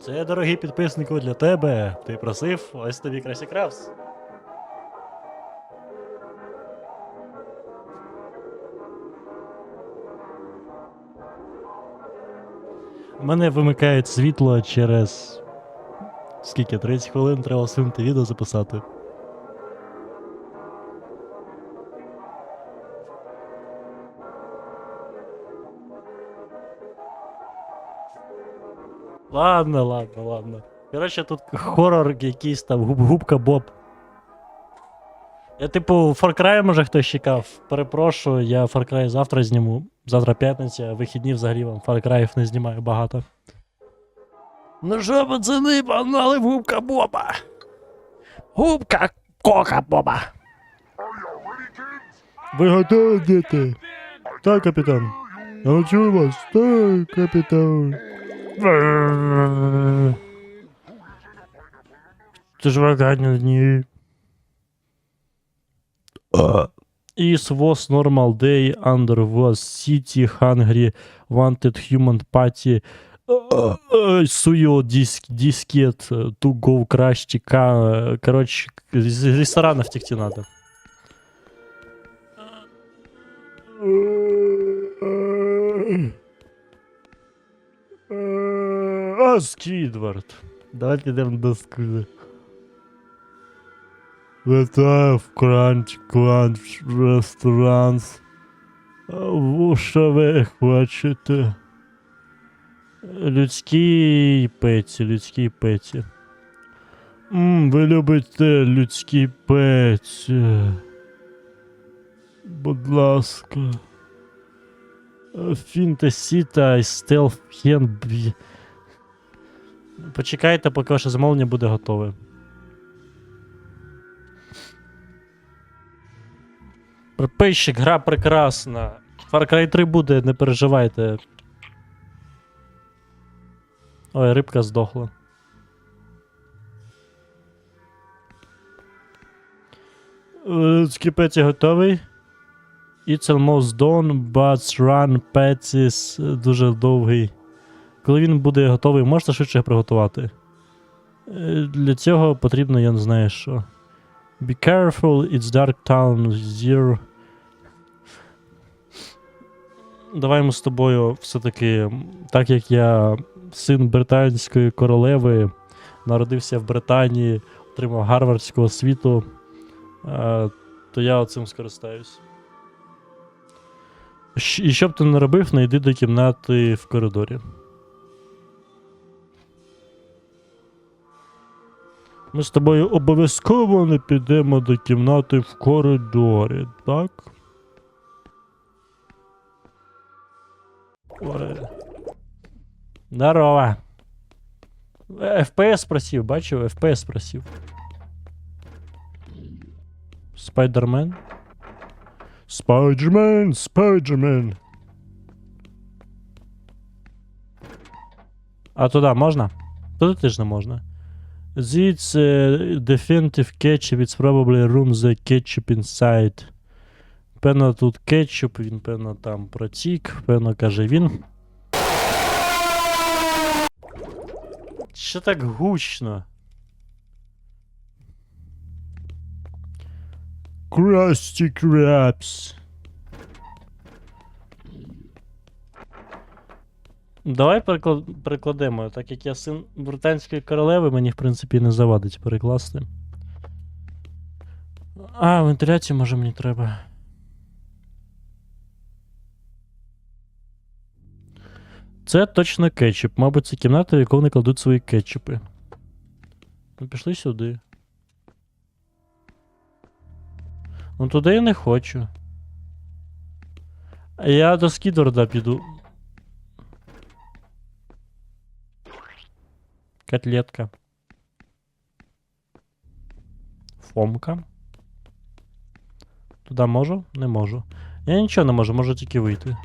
Це, дорогий підписнику, для тебе. Ти просив, ось тобі Красі Кравс. Мене вимикають світло через. Скільки? 30 хвилин треба сунути відео записати. Ладно, ладно, ладно. Коротше, тут хорор якийсь там, губ, губка Боб. Я, типу, Far Cry, може хтось чекав. Перепрошую, я Far Cry завтра зніму. Завтра п'ятниця, вихідні взагалі вам Far Cry не знімаю багато. Ну що, пацани, погнали в губка Боба. Губка Кока Боба. Ви готові, діти? Так, капітан. Я вас. Так, капітан. Ты же ваганил дни. Is was normal day under was city hungry wanted human party Сую диск, дискет, to go короче, из ресторанов текти надо. Mm-hmm. А, Сквідвард. Давайте йдемо до Сквідварда. Вітаю в Кранч Кранч Ресторанс. А Що ви хочете? Людські пеці, людські пеці. М, ви любите людські пеці. Будь ласка. Фінтесіта і стелф Почекайте, поки ваше замовлення буде готове. Приписчик, гра прекрасна. Far Cry 3 буде, не переживайте. Ой, рибка здохла. Скіпеті готовий. It's almost done, but run Petis дуже довгий. Коли він буде готовий, можете швидше приготувати. Е, Для цього потрібно, я не знаю що. Be careful, it's dark town, zero. Давай ми з тобою все-таки, так як я син британської королеви, народився в Британії, отримав гарвардську освіту, е, то я цим скористаюсь. І що б ти не робив, не йди до кімнати в коридорі. Ми з тобою обов'язково не підемо до кімнати в коридорі, так? Здорово. Е, FPS просив, бачив, FPS просив. Спайдермен. Спайдермен, Спайдермен. А туди можна? Туди теж не можна. This uh, definitive ketchup, it's probably room the ketchup inside. Певно, тут кетчуп, він, певно, там протік, певно, каже він. Що так гучно? Красті Крабс. Давай переклад... перекладемо, так як я син британської королеви, мені, в принципі, не завадить перекласти. А, вентиляцію, може, мені треба. Це точно кетчуп. Мабуть, це кімната, в яку вони кладуть свої кетчупи. Ну, пішли сюди. Ну туди я не хочу. Я до Скідварда піду. Котлетка. Фомка. Туди можу? Не можу. Я нічого не можу, можу тільки вийти.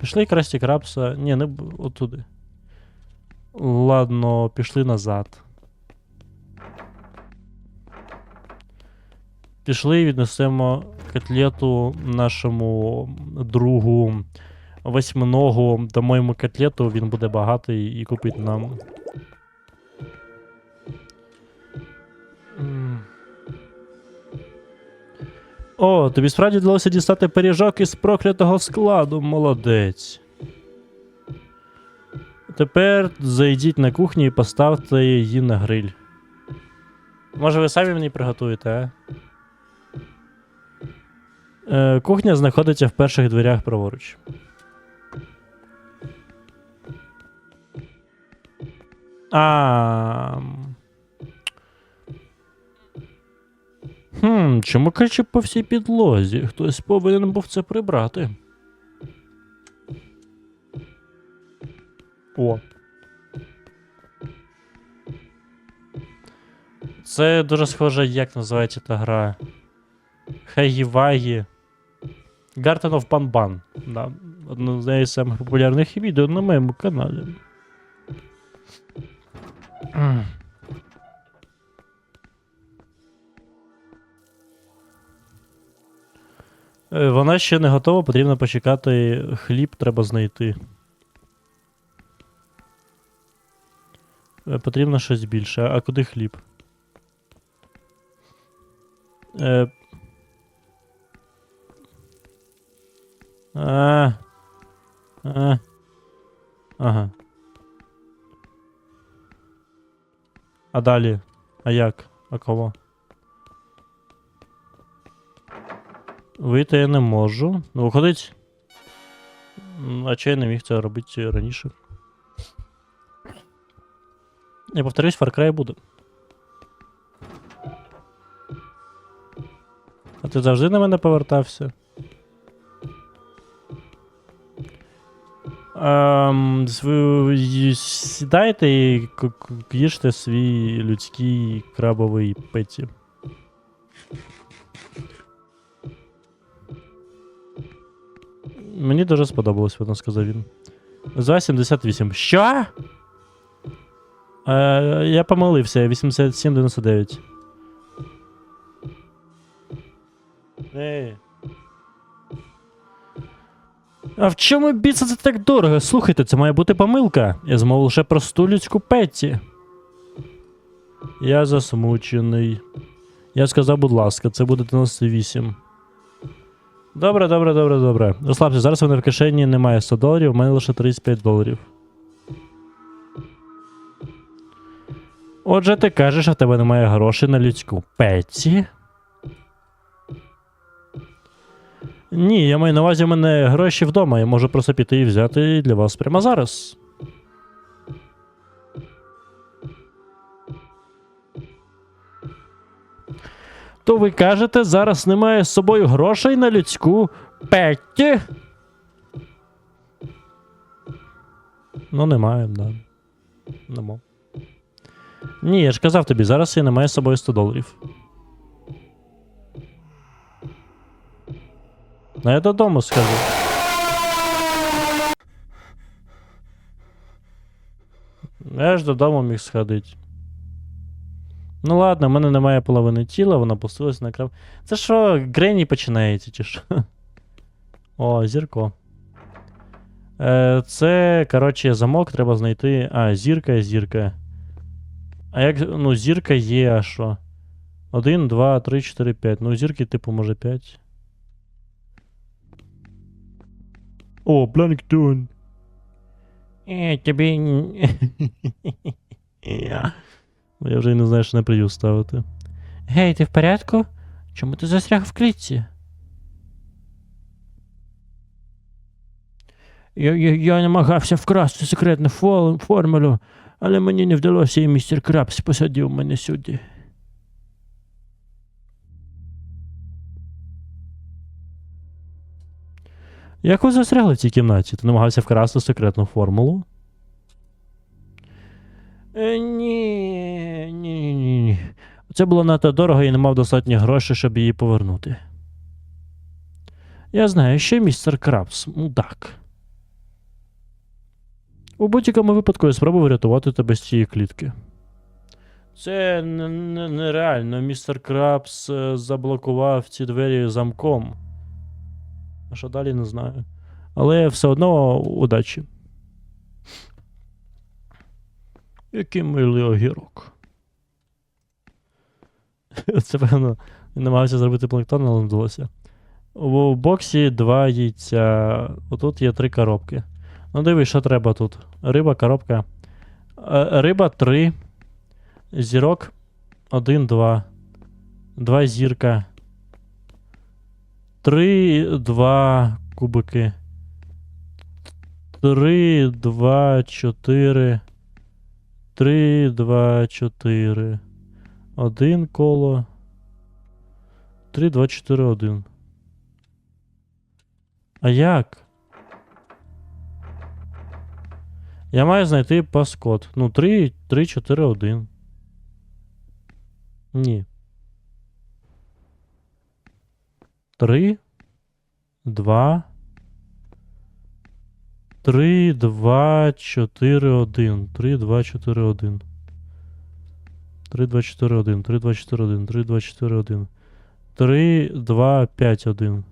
Пішли Красті Крабса. Ні, не отуди. Ладно, пішли назад. Пішли і віднесемо котлету нашому другу восьминогу. Дамо йому котлету, він буде багатий і купить нам О, тобі справді вдалося дістати пиріжок із проклятого складу, молодець. Тепер зайдіть на кухню і поставте її на гриль. Може, ви самі мені приготуєте, а? Е, кухня знаходиться в перших дверях праворуч. А. Хм, чому кетчуп по всій підлозі? Хтось повинен був це прибрати. О. Це дуже схоже, як називається та гра. Хегі-Вагі. Garden of Banban. Да. Одне з найсамих популярних відео на моєму каналі. Вона ще не готова, потрібно почекати. Хліб треба знайти. Е, Потрібно щось більше. А куди хліб? Е... А. А. Ага. А далі? А як? А кого? Вийти я не можу. Ну, виходить. А я не міг це робити раніше? Я повторюсь, Far Cry буде. А ти завжди на мене повертався? Ем, сідайте і їжте свій людський крабовий петі. Мені дуже сподобалось, воно сказав він. За 78. Що? Е, я помилився, 87,99. Ей. А в чому біса це так дорого? Слухайте, це має бути помилка. Я замовив лише просту людську петті. Я засмучений. Я сказав, будь ласка, це буде 98. Добре, добре, добре, добре. Розслабся, зараз у мене в кишені немає 100 доларів, у мене лише 35 доларів. Отже, ти кажеш, що в тебе немає грошей на людську пеці. Ні, я маю на увазі, у мене гроші вдома, я можу просто піти і взяти для вас прямо зараз. То ви кажете, зараз немає з собою грошей на людську петті? Ну, немає, да. Нема. Ні, я ж казав тобі, зараз я не маю з собою 100 доларів. Ну, я додому скажу. Я ж додому міг сходити. Ну ладно, в мене немає половини тіла, вона пустилась на крав. Це що, Грені починається, чи що? О, зірко. Е, це, коротше, замок треба знайти. А, зірка, зірка. А як. Ну, зірка є, а що? 1, 2, 3, 4, 5. Ну, зірки, типу, може 5. О, Планктон. Е, тобі. Я вже й не знаю, що на прию ставити. Гей, ти в порядку? Чому ти застряг в клітці? Я, я, я намагався вкрасти секретну формулу, але мені не вдалося, і містер Крабс посадив мене сюди. Як ви застрягли в цій кімнаті? Ти намагався вкрасти секретну формулу? Це було надто дорого і не мав достатньо грошей, щоб її повернути. Я знаю, що містер Крабс, мудак. У будь-якому випадку я спробую врятувати тебе з цієї клітки. Це нереально. Містер Крабс е, заблокував ці двері замком. А що далі не знаю. Але все одно удачі. Який милий огірок. Це, певно, намагався зробити планктон, але не вдалося. У боксі два яйця. Отут є три коробки. Ну, дивись, що треба тут. Риба, коробка. Е, Риба 3. Зірок 1, 2. 2 зірка. 3, 2 кубики. 3, 2, 4. 3, 2, 4. Один коло. 3, 2, 4, 1. А як? Я маю знайти паскод. Ну, 3, 3, 4, 1. Ні. 3, 2, 3, 2, 4, 1. 3, 2, 4, 1. 3, 2, 4, 1. 3, 2, 4, 1. 3, 2, 4, 1. 3, 2, 5, 1.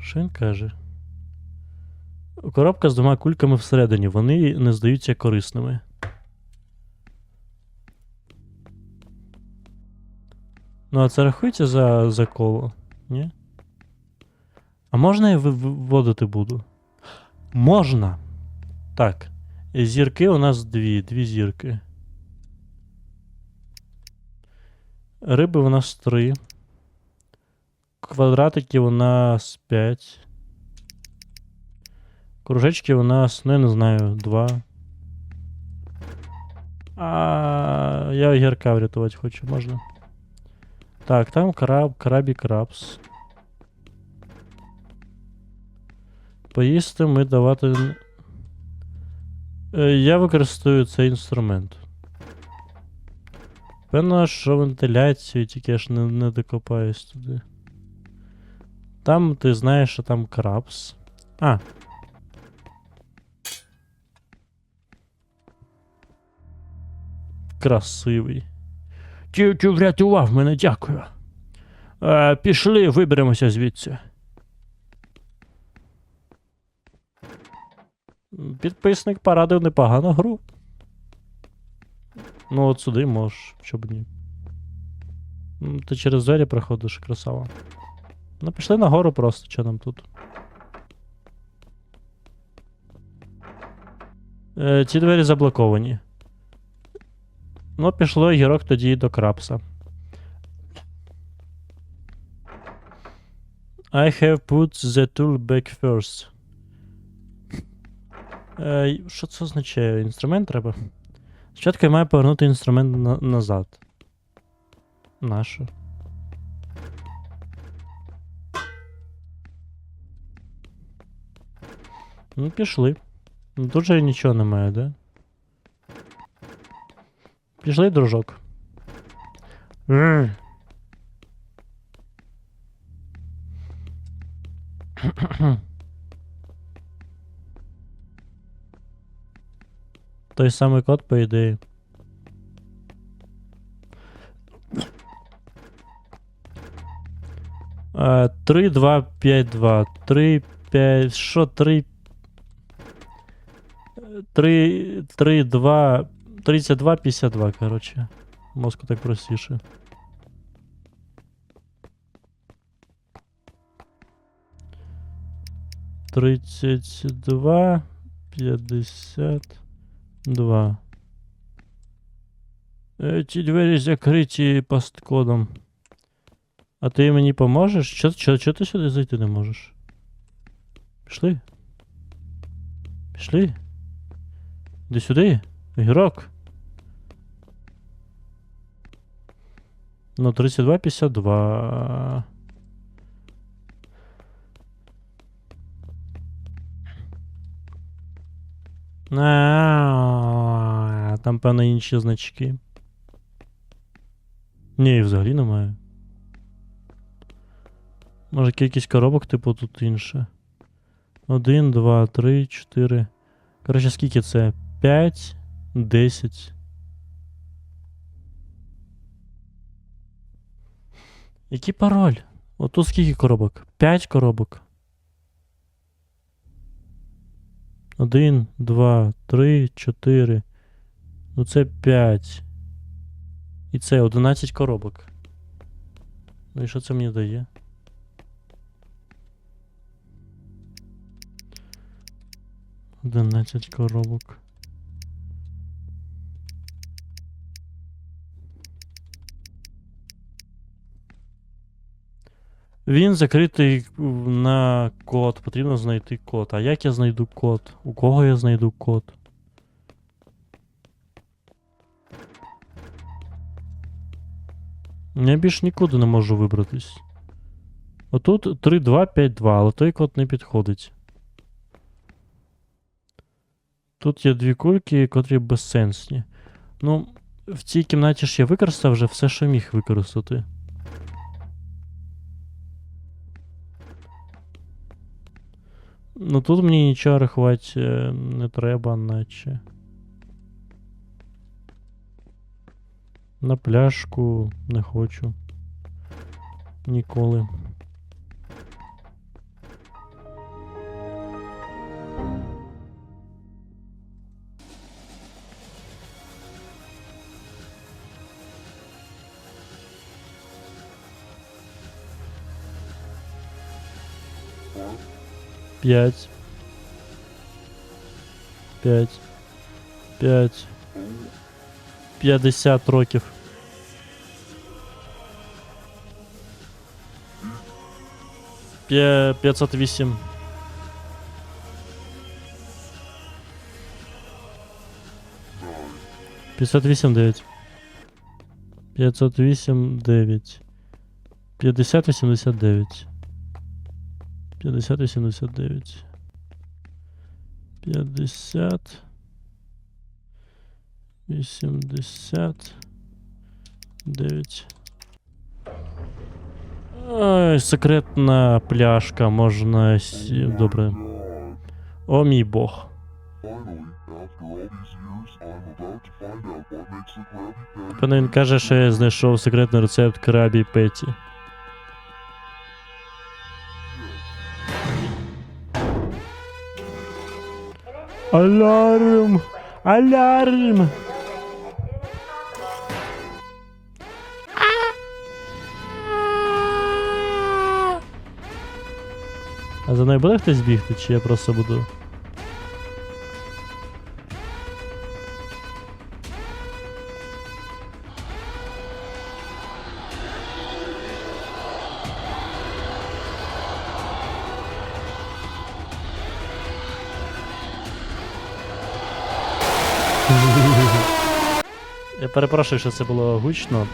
Що він каже? Коробка з двома кульками всередині. Вони не здаються корисними. Ну, а це рахується за, за коло? Ні? А можна я ви- ви- буду? Можна. Так. Зірки у нас дві. Дві зірки. Риби у нас три. Квадратики у нас 5. Кружечки у нас, ну я не знаю, 2. А я гірка врятувати хочу, можна. Так, там краб, крабі крабс. Поїсти ми давати. Е, Я використовую цей інструмент. Певно, що вентиляцію, тільки я ж не, не докопаюсь туди. Там ти знаєш, що там крабс. А. Красивий. Ти врятував мене, дякую. Е, пішли, виберемося звідси. Підписник порадив непогану гру. Ну, от сюди можеш, щоб ні. Ти через двері проходиш, красава. Ну, пішли нагору просто, що нам тут. Е, ці двері заблоковані. Ну, пішло гірок тоді до крапса. I have put the tool back first. Е, що це означає? Інструмент треба? Спочатку я маю повернути інструмент на- назад. Нащо? Ну, пішли. Ну, Тут же нічого немає, да? Пішли, дружок. Той самий код, по ідеї. Е, 3, 2, 5, 2. 3, 5. Що 3? 3, 3, 2, 32, 52, короче. Мозку так простіше. Тридцять два, п'ятдесят два. Ці двері закриті посткодом. А ти мені поможеш? Чо, чо, чо ти сюди зайти не можеш? Пішли. Пішли. Іди сюди, ігрок. Ну, 32, 52. А, Там, певно, інші значки. Ні, взагалі немає. Може, кількість коробок, типу, тут інше. Один, два, три, чотири. Коротше, скільки це? 5, 10. Який пароль? Отут скільки коробок? 5 коробок. 1, 2, 3, 4. Ну це 5. І це 11 коробок. Ну і що це мені дає? Одинадцять коробок. Він закритий на код. Потрібно знайти код. А як я знайду код? У кого я знайду код? Я більш нікуди не можу вибратись. Отут 3252, але той код не підходить. Тут є дві кульки, котрі безсенсні. Ну, в цій кімнаті ж я використав вже все, що міг використати. Ну тут мені нічого рахувати е, не треба, наче. На пляшку не хочу. Ніколи. П'ять. П'ять. П'ять. П'ятдесят років. П'я- 508. П'ятьсот вісім дев'ять. П'ятьсот вісім дев'ять. П'ятдесят вісімдесят дев'ять. П'ятдесят вісімдесят дев'ять. П'ятдесят. Вісімдесят. Дев'ять. Ой, секретна пляшка, можна. сі- Добре. О мій бог. Певно, він каже, що я знайшов секретний рецепт крабі Петі. Алярм! Алярм! А за нею буде хтось бігти, чи я просто буду? Я перепрошую, що це було гучно.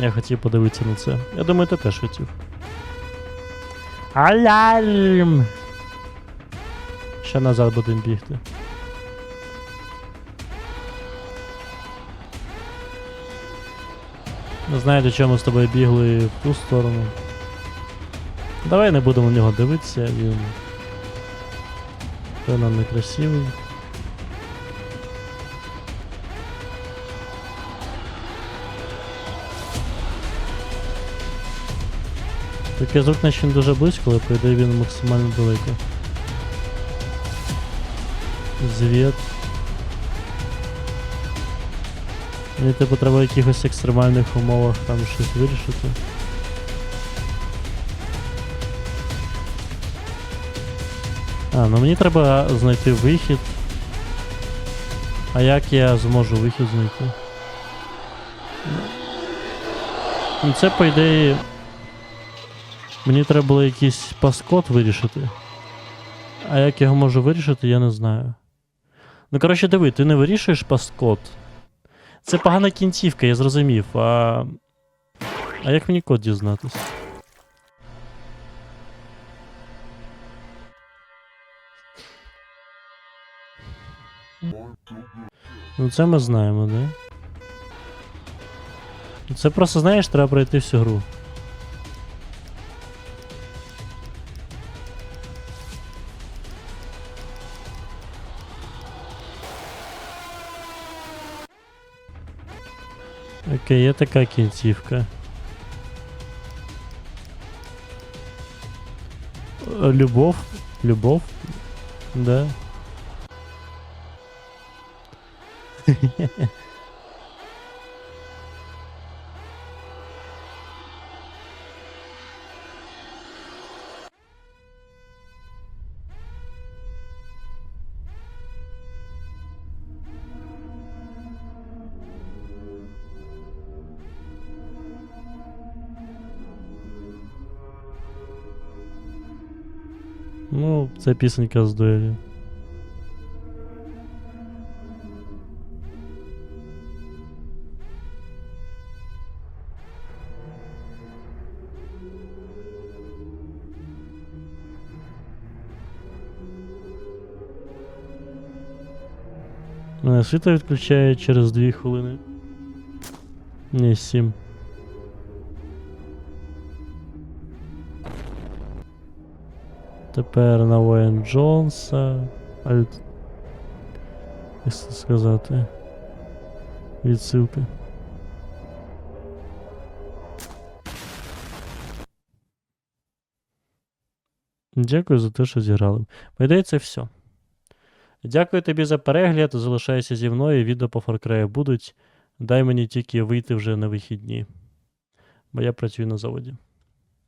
Я хотів подивитися на це. Я думаю, ти теж хотів. Алярм! Ще назад будемо бігти. Не знаю, до чого ми з тобою бігли в ту сторону. Давай не будемо на нього дивитися, він. Певно некрасивий. Такий звук наче дуже близько, але по він максимально далеко. Звіт. Мені типу треба в якихось екстремальних умовах там щось вирішити. А, ну мені треба знайти вихід. А як я зможу вихід знайти? Ну, це по ідеї. Мені треба було якийсь паскод вирішити. А як його можу вирішити, я не знаю. Ну, коротше, диви, ти не вирішуєш паскод. Це погана кінцівка, я зрозумів. А. А як мені код дізнатись? Ну це ми знаємо, да? Це просто, знаєш, треба пройти всю гру. Окей, є така кінцівка. Е, Любов? Любов? Да. Ну, це пісенька з дуелі. Мене світло відключає через 2 хвилини. Ні, 7. Тепер на Уейн Джонса. Альт. Як це сказати? Відсилки. Дякую за те, що зіграли. По це все. Дякую тобі за перегляд. Залишайся зі мною. Відео по Far Cry будуть. Дай мені тільки вийти вже на вихідні. Бо я працюю на заводі.